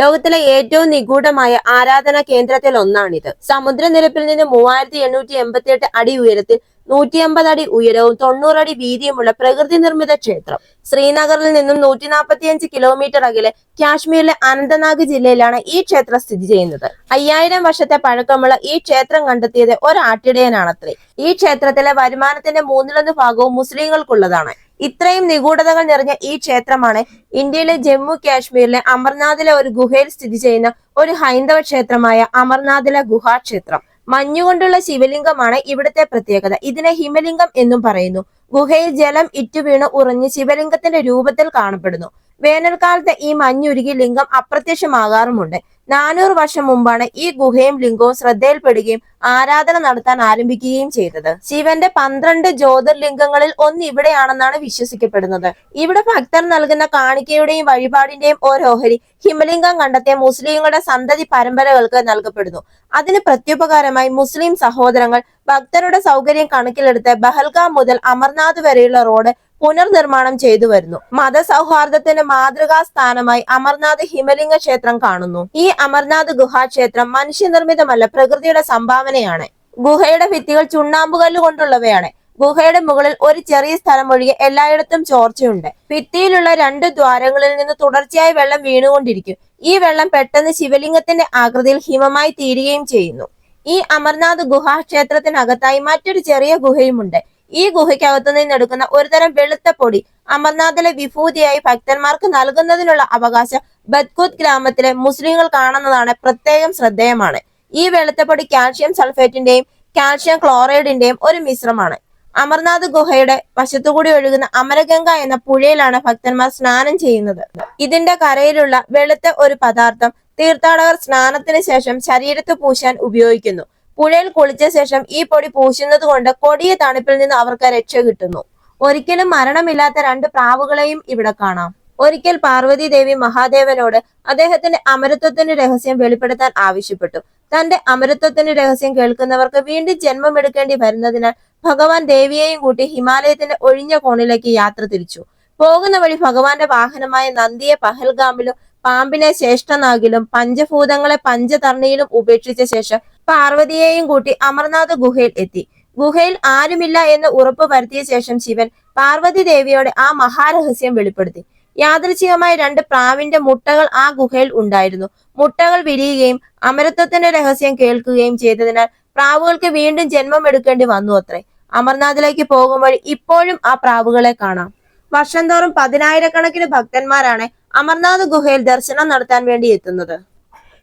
ലോകത്തിലെ ഏറ്റവും നിഗൂഢമായ ആരാധന കേന്ദ്രത്തിൽ ഒന്നാണിത്. സമുദ്രനിരപ്പിൽ നിന്ന് മൂവായിരത്തി എണ്ണൂറ്റി എൺപത്തി എട്ട് അടി ഉയരത്തിൽ നൂറ്റി അമ്പത് അടി ഉയരവും തൊണ്ണൂറ് അടി വീതിയുമുള്ള പ്രകൃതി നിർമ്മിത ക്ഷേത്രം. ശ്രീനഗറിൽ നിന്നും നൂറ്റി നാൽപ്പത്തിയഞ്ച് കിലോമീറ്റർ അകലെ കാശ്മീരിലെ അനന്തനാഗ് ജില്ലയിലാണ് ഈ ക്ഷേത്രം സ്ഥിതി ചെയ്യുന്നത്. അയ്യായിരം വർഷത്തെ പഴക്കമുള്ള ഈ ക്ഷേത്രം കണ്ടെത്തിയത് ഒരാട്ടിടയനാണത്രേ. ഈ ക്ഷേത്രത്തിലെ വരുമാനത്തിന്റെ മൂന്നിലൊന്ന് ഭാഗവും മുസ്ലിങ്ങൾക്കുള്ളതാണ്. ഇത്രയും നിഗൂഢതകൾ നിറഞ്ഞ ഈ ക്ഷേത്രമാണ് ഇന്ത്യയിലെ ജമ്മു കാശ്മീരിലെ അമർനാഥിലെ ഒരു ഗുഹയിൽ സ്ഥിതി ചെയ്യുന്ന ഒരു ഹൈന്ദവ ക്ഷേത്രമായ അമർനാഥിലെ ഗുഹാക്ഷേത്രം മഞ്ഞുകൊണ്ടുള്ള ശിവലിംഗമാണ് ഇവിടുത്തെ പ്രത്യേകത. ഇതിനെ ഹിമലിംഗം എന്നും പറയുന്നു. ഗുഹയിൽ ജലം ഇറ്റുവീണ് ഉറഞ്ഞ് ശിവലിംഗത്തിന്റെ രൂപത്തിൽ കാണപ്പെടുന്നു. വേനൽക്കാലത്ത് ഈ മഞ്ഞുരുകി ലിംഗം അപ്രത്യക്ഷമാകാറുമുണ്ട്. നാനൂറ് വർഷം മുമ്പാണ് ഈ ഗുഹയും ലിംഗവും ശ്രദ്ധയിൽപ്പെടുകയും ആരാധന നടത്താൻ ആരംഭിക്കുകയും ചെയ്തത്. ശിവന്റെ പന്ത്രണ്ട് ജ്യോതിർലിംഗങ്ങളിൽ ഒന്ന് ഇവിടെയാണെന്നാണ് വിശ്വസിക്കപ്പെടുന്നത്. ഇവിടെ ഭക്തർ നൽകുന്ന കാണിക്കയുടെയും വഴിപാടിന്റെയും ഓരോഹരി ഹിമലിംഗം കണ്ടെത്തിയ മുസ്ലിങ്ങളുടെ സന്തതി പരമ്പരകൾക്ക് നൽകപ്പെടുന്നു. അതിന് പ്രത്യുപകാരമായി മുസ്ലിം സഹോദരങ്ങൾ ഭക്തരുടെ സൗകര്യം കണക്കിലെടുത്ത് ബഹൽഗാം മുതൽ അമർനാഥ് വരെയുള്ള റോഡ് പുനർനിർമ്മാണം ചെയ്തു വരുന്നു. മതസൗഹാർദ്ദത്തിന് മാതൃകാ സ്ഥാനമായി അമർനാഥ് ഹിമലിംഗ ക്ഷേത്രം കാണുന്നു. ഈ അമർനാഥ് ഗുഹാക്ഷേത്രം മനുഷ്യനിർമ്മിതമല്ല പ്രകൃതിയുടെ സംഭാവനയാണ്. ഗുഹയുടെ ഭിത്തികൾ ചുണ്ണാമ്പുകല്ല് കൊണ്ടുള്ളവയാണ്. ഗുഹയുടെ മുകളിൽ ഒരു ചെറിയ സ്ഥലം ഒഴികെ എല്ലായിടത്തും ചോർച്ചയുണ്ട്. ഭിത്തിയിലുള്ള രണ്ട് ദ്വാരങ്ങളിൽ നിന്ന് തുടർച്ചയായി വെള്ളം വീണുകൊണ്ടിരിക്കും. ഈ വെള്ളം പെട്ടെന്ന് ശിവലിംഗത്തിന്റെ ആകൃതിയിൽ ഹിമമായി തീരുകയും ചെയ്യുന്നു. ഈ അമർനാഥ് ഗുഹാക്ഷേത്രത്തിനകത്തായി മറ്റൊരു ചെറിയ ഗുഹയുമുണ്ട്. ഈ ഗുഹയ്ക്കകത്തു നിന്നെടുക്കുന്ന ഒരുതരം വെളുത്ത പൊടി അമർനാഥിലെ വിഭൂതിയായി ഭക്തന്മാർക്ക് നൽകുന്നതിനുള്ള അവകാശം ബദ്കുത്ത് ഗ്രാമത്തിലെ മുസ്ലിങ്ങൾ കാണുന്നതാണ് പ്രത്യേകം ശ്രദ്ധേയമാണ്. ഈ വെളുത്തപ്പൊടി കാൽഷ്യം സൾഫേറ്റിന്റെയും കാൽഷ്യം ക്ലോറൈഡിന്റെയും ഒരു മിശ്രമാണ്. അമർനാഥ് ഗുഹയുടെ വശത്തുകൂടി ഒഴുകുന്ന അമരഗംഗ എന്ന പുഴയിലാണ് ഭക്തന്മാർ സ്നാനം ചെയ്യുന്നത്. ഇതിന്റെ കരയിലുള്ള വെളുത്ത ഒരു പദാർത്ഥം തീർത്ഥാടകർ സ്നാനത്തിന് ശേഷം ശരീരത്ത് പൂശാൻ ഉപയോഗിക്കുന്നു. പുഴയിൽ കുളിച്ച ശേഷം ഈ പൊടി പൂശുന്നത് കൊണ്ട് കൊടിയ തണുപ്പിൽ നിന്ന് അവർക്ക് രക്ഷ കിട്ടുന്നു. ഒരിക്കലും മരണമില്ലാത്ത രണ്ട് പ്രാവുകളെയും ഇവിടെ കാണാം. ഒരിക്കൽ പാർവതി ദേവി മഹാദേവനോട് അദ്ദേഹത്തിന്റെ അമരത്വത്തിന്റെ രഹസ്യം വെളിപ്പെടുത്താൻ ആവശ്യപ്പെട്ടു. തന്റെ അമരത്വത്തിന്റെ രഹസ്യം കേൾക്കുന്നവർക്ക് വീണ്ടും ജന്മമെടുക്കേണ്ടി വരുന്നതിനാൽ ഭഗവാൻ ദേവിയെയും കൂട്ടി ഹിമാലയത്തിന്റെ ഒഴിഞ്ഞ കോണിലേക്ക് യാത്ര തിരിച്ചു. പോകുന്ന വഴി ഭഗവാന്റെ വാഹനമായ നന്ദിയെ പഹൽഗാമിലും പാമ്പിനെ ശ്രേഷ്ഠനാഗിലും പഞ്ചഭൂതങ്ങളെ പഞ്ചതർണിയിലും ഉപേക്ഷിച്ച ശേഷം പാർവതിയെയും കൂട്ടി അമർനാഥ് ഗുഹയിൽ എത്തി. ഗുഹയിൽ ആരുമില്ല എന്ന് ഉറപ്പ് വരുത്തിയ ശേഷം ശിവൻ പാർവതി ദേവിയോട് ആ മഹാരഹസ്യം വെളിപ്പെടുത്തി. യാദൃച്ഛികമായി രണ്ട് പ്രാവിന്റെ മുട്ടകൾ ആ ഗുഹയിൽ ഉണ്ടായിരുന്നു. മുട്ടകൾ വിരിയുകയും അമരത്വത്തിന്റെ രഹസ്യം കേൾക്കുകയും ചെയ്തതിനാൽ പ്രാവുകൾക്ക് വീണ്ടും ജന്മം എടുക്കേണ്ടി വന്നു അത്രേ. അമർനാഥിലേക്ക് പോകും വഴി ഇപ്പോഴും ആ പ്രാവുകളെ കാണാം. വർഷം തോറും പതിനായിരക്കണക്കിന് ഭക്തന്മാരാണ് അമർനാഥ് ഗുഹയിൽ ദർശനം നടത്താൻ വേണ്ടി എത്തുന്നത്.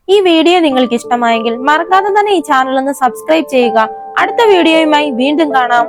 ഈ വീഡിയോ നിങ്ങൾക്ക് ഇഷ്ടമായെങ്കിൽ മറക്കാതെ തന്നെ ഈ ചാനൽ ഒന്ന് സബ്സ്ക്രൈബ് ചെയ്യുക. അടുത്ത വീഡിയോയുമായി വീണ്ടും കാണാം.